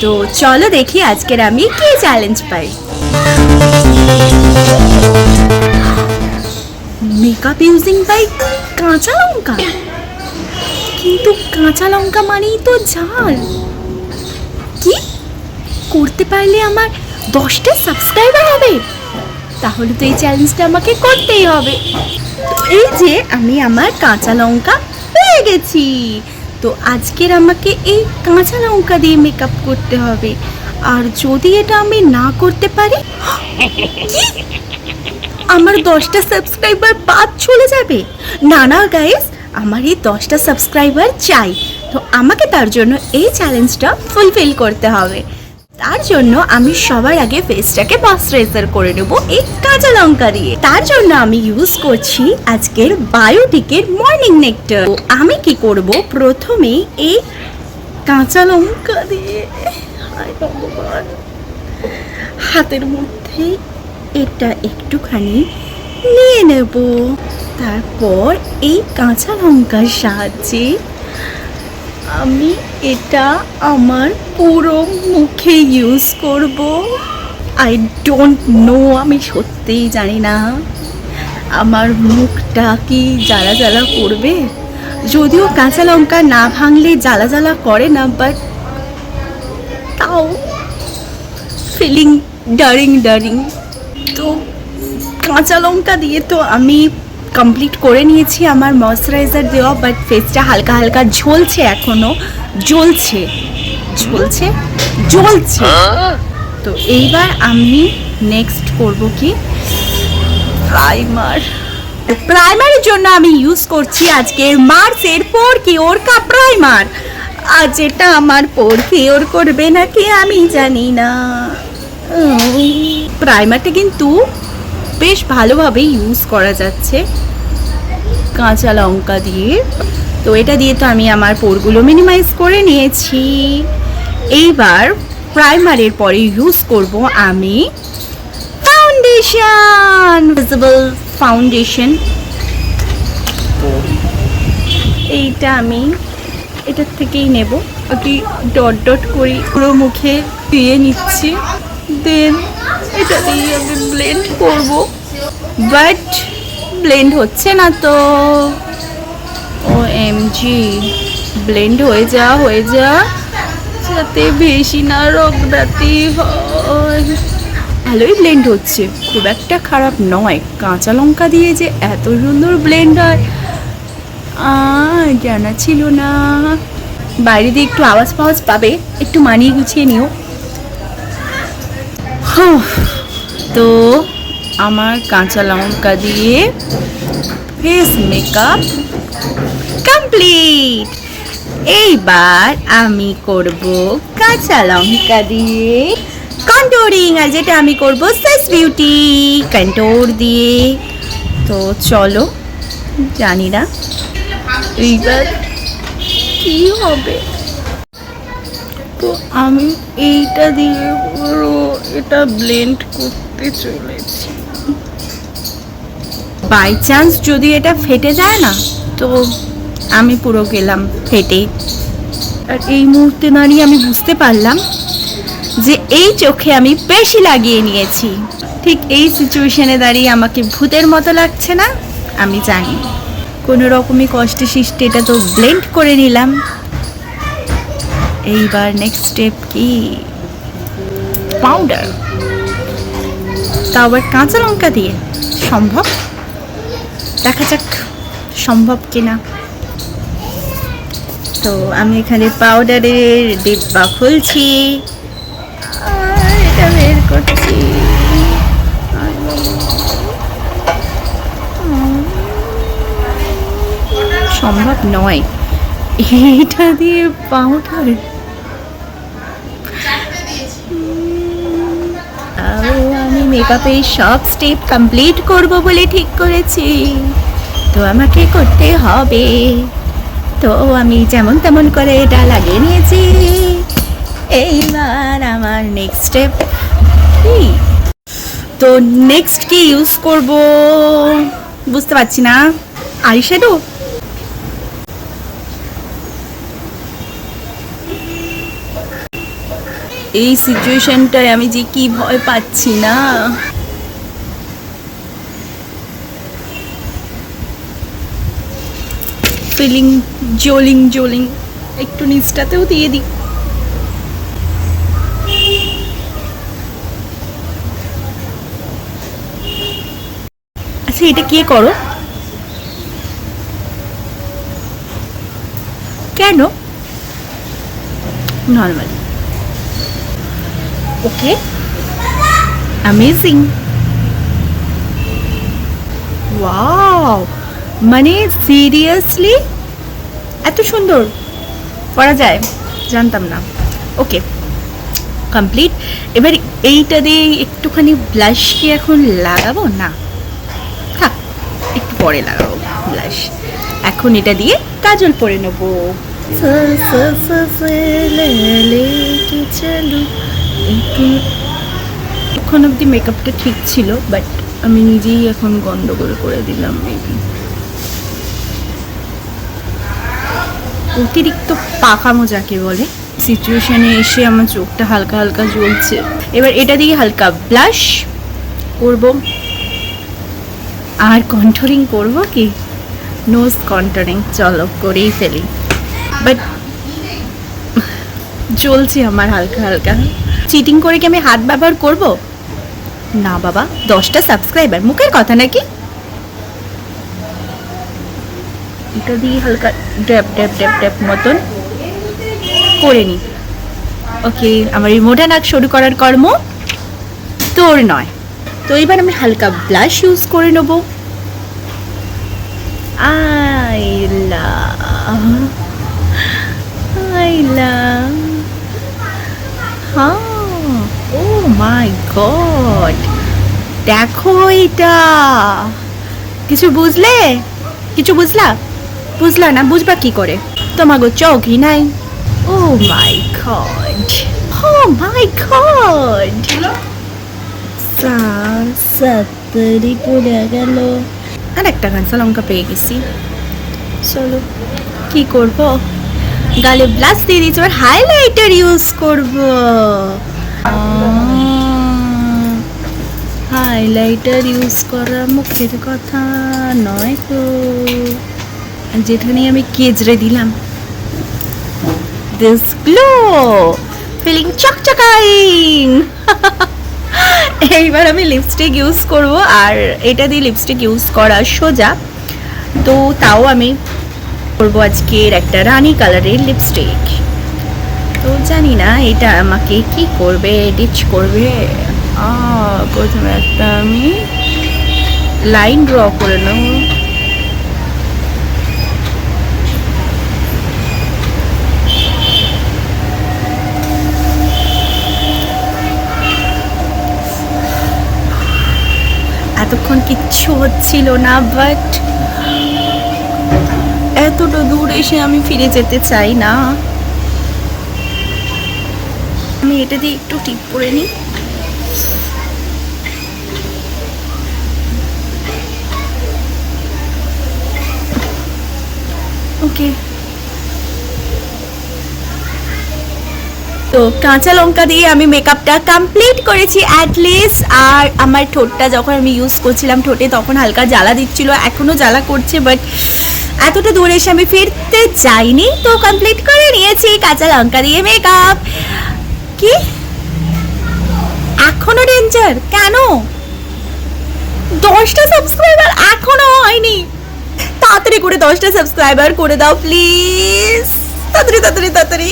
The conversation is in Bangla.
তো চলো দেখি আজকের আমি কি চ্যালেঞ্জ পাই। মেকআপ ইউজিং বাই কাঁচা লঙ্কা। কিন্তু কাঁচা লঙ্কা মানেই তো ঝাল। কি? করতে পারলে আমার দশটা সাবস্ক্রাইবার হবে। তাহলে তো এই চ্যালেঞ্জটা আমাকে করতেই হবে। এই যে আমি আমার কাঁচা লঙ্কা পেয়ে গেছি। তো আজকের আমাকে এই কাঁচা লঙ্কা দিয়ে মেকআপ করতে হবে। আর যদি এটা আমি না করতে পারি আমার দশটা সাবস্ক্রাইবার বাদ চলে যাবে। না না গাইস আমার এই দশটা সাবস্ক্রাইবার চাই। তো আমাকে তার জন্য এই চ্যালেঞ্জটা ফুলফিল করতে হবে। তার জন্য আমি সবার আগে ফেসটাকে ময়শ্চারাইজার করে নেব এই কাঁচা লঙ্কা দিয়ে। তার জন্য আমি ইউজ করছি আজকের বায়োটিকের মর্নিং নেকটার আমি কি করব? প্রথমে এই কাঁচা লঙ্কা দিয়ে হাতের মধ্যে এটা একটুখানি নিয়ে নেব। তারপর এই কাঁচা লঙ্কার সাহায্যে আমি এটা আমার পুরো মুখে ইউজ করব। আই ডোন্ট নো আমি সত্যিই জানি না। আমার মুখটা কি জ্বালা জ্বালা করবে? যদিও কাঁচা লঙ্কা না ভাঙলে জ্বালা জ্বালা করে না বাট তাও ফিলিং ডারিং ডারিং তো কাঁচা লঙ্কা দিয়ে তো আমি কমপ্লিট করে নিয়েছি আমার ময়শ্চারাইজার দেওয়া বাট ফেসটা হালকা হালকা ঝলছে এখনও। জ্বলছে। ঝলছে জ্বলছে। তো এইবার আমি নেক্সট করব কি? প্রাইমার প্রাইমারের জন্য আমি ইউজ করছি আজকের মার্সের কি ওর কা প্রাইমার আর যেটা আমার ফোর কিওর করবে নাকি আমি জানি না। প্রাইমারটা কিন্তু বেশ ভালোভাবে ইউজ করা যাচ্ছে। কাঁচা লঙ্কা দিয়ে। তো এটা দিয়ে তো আমি আমার পোরগুলো মিনিমাইজ করে নিয়েছি। এইবার প্রাইমারের পরে ইউজ করব আমি ফাউন্ডেশন ভিজিবল ফাউন্ডেশন এইটা আমি এটার থেকেই নেব। কি ডট ডট করি পুরো মুখে দিয়ে নিচ্ছি। দেন এটা দিয়ে আমি বাট ব্লেন্ড হচ্ছে না তো। ও এম জি ব্লেন্ড হয়ে যা হয়ে যা। যাতে বেশি না রগড়াতে হয়। ভালোই ব্লেন্ড হচ্ছে। খুব একটা খারাপ নয়। কাঁচা লঙ্কা দিয়ে যে এত সুন্দর ব্লেন্ড হয় জানা ছিল না। বাইরে দিয়ে একটু আওয়াজ ফাওয়াজ পাবে, একটু মানিয়ে গুছিয়ে নিও। তো আমার কাঁচা লঙ্কা দিয়ে ফেস মেকআপ কমপ্লিট এইবার আমি করব কাঁচা লঙ্কা দিয়ে কন্ট্রোরিং আর যেটা আমি করব সেস বিউটি কন্ট্রোর দিয়ে। তো চলো, জানি না, এইবার কি হবে? তো আমি এইটা দিয়ে পুরো এটা ব্লেন্ড করতে চলেছি। বাই চান্স যদি এটা ফেটে যায় না, তো আমি পুরো গেলাম ফেটে। আর এই মুহূর্তে দাঁড়িয়ে আমি বুঝতে পারলাম যে এই চোখে আমি বেশি লাগিয়ে নিয়েছি। ঠিক এই সিচুয়েশনে দাঁড়িয়ে আমাকে ভূতের মতো লাগছে না? আমি জানি। কোনো রকমই কষ্টে সৃষ্টি এটা তো ব্লেন্ড করে নিলাম। এইবার নেক্সট স্টেপ কি? পাউডার তাও আবার কাঁচা লঙ্কা দিয়ে। সম্ভব? দেখা যাক, সম্ভব কিনা। তো আমি এখানে পাউডারের ডিব্বা খুলছি। এটা বের করছি। সম্ভব নয়। এটা দিয়ে পাউডার তাও আমি মেকআপের সব স্টেপ কমপ্লিট করব বলে ঠিক করেছি। তো আমাকে করতে হবে। তো আমি যেমন তেমন করে এটা লাগিয়ে নিয়েছি। এইবার আমার নেক্সট স্টেপ তো নেক্সট কি ইউজ করব? বুঝতে পারছি না। আইশ্যাডো এই সিচুয়েশনটায় আমি যে কি ভয় পাচ্ছি না। ফিলিং জোলিং জোলিং একটু নিচটাতেও দিয়ে দিই। আচ্ছা এটা কে করো? কেন? নর্মালি ওকে অ্যামেজিং ওয়াও মানে সিরিয়াসলি এত সুন্দর করা যায় জানতাম না ওকে কমপ্লিট এবার এইটা দিয়ে একটুখানি ব্লাশ কি এখন লাগাবো না থাক একটু পরে লাগাবো ব্লাশ এখন এটা দিয়ে কাজল পরে নেব এখন অব্দি মেকআপটা ঠিক ছিল বাট আমি নিজেই এখন গন্ডগোল করে দিলাম মেবি অতিরিক্ত পাকামো যাকে বলে সিচুয়েশনে এসে আমার চোখটা হালকা হালকা জ্বলছে। এবার এটা দিয়ে হালকা ব্লাশ করব। আর কন্ট্রোলিং করব কি? নোজ কন্ট্রোলিং চলো করেই ফেলি। বাট জ্বলছে আমার হালকা হালকা। চিটিং করে কি আমি হাত ব্যবহার করব? না বাবা, দশটা সাবস্ক্রাইবার মুখের কথা নাকি? এটা দিয়ে হালকা ড্যাপ ড্যাপ ড্যাপ ড্যাপ মতন করে নি। ওকে আমার এই মোটা নাক শুরু করার কর্ম তোর নয়। তো এবার আমি হালকা ব্লাশ ইউজ করে নেব। আইলা আইলা হ্যাঁ ও মাই গড। দেখো এটা। কিছু বুঝলে? কিছু বুঝলা? বুঝলা না বুঝবা কি করে? তোমাগো চোখই নাই। ও মাই গড। ও মাই গড। সাতরি পড়ে গেল। আর একটা কাঁচা লঙ্কা পেয়ে গেছি। চলো কি করব? গালে ব্লাশ দিয়ে দিয়েছি এবার হাইলাইটার ইউজ করব। হাইলাইটার ইউজ করা মুখের কথা নয় তো। যেখানে আমি কেজরে দিলাম। দিস গ্লো ফিলিং চকচকাইং এইবার আমি লিপস্টিক ইউজ করব আর এটা দিয়ে লিপস্টিক ইউজ করা সোজা। তো তাও আমি করব আজকের একটা রানি কালারের লিপস্টিক তো জানি না এটা আমাকে কি করবে ডিচ করবে। প্রথমে একটা আমি লাইন ড্র করে নেব। এতক্ষণ কিচ্ছু হচ্ছিল না বাট এতটা দূর এসে আমি ফিরে যেতে চাই না। আমি এটা দিয়ে একটু টিপ করে নিই। তো কাঁচা লঙ্কা দিয়ে আমি মেকআপটা কমপ্লিট করেছি অ্যাটলিস্ট আর আমার ঠোঁটটা যখন আমি ইউজ করছিলাম ঠোঁটে, তখন হালকা জ্বালা দিচ্ছিল এখনও জ্বালা করছে বাট এতটা দূরে এসে আমি ফিরতে যাইনি। তো কমপ্লিট করে নিয়েছি কাঁচা লঙ্কা দিয়ে মেকআপ কি? এখনও ডেঞ্জার কেন? দশটা সাবস্ক্রাইবার এখনও হয়নি। তাড়াতাড়ি করে দশটা সাবস্ক্রাইবার করে দাও প্লিজ তাড়াতাড়ি তাড়াতাড়ি তাড়াতাড়ি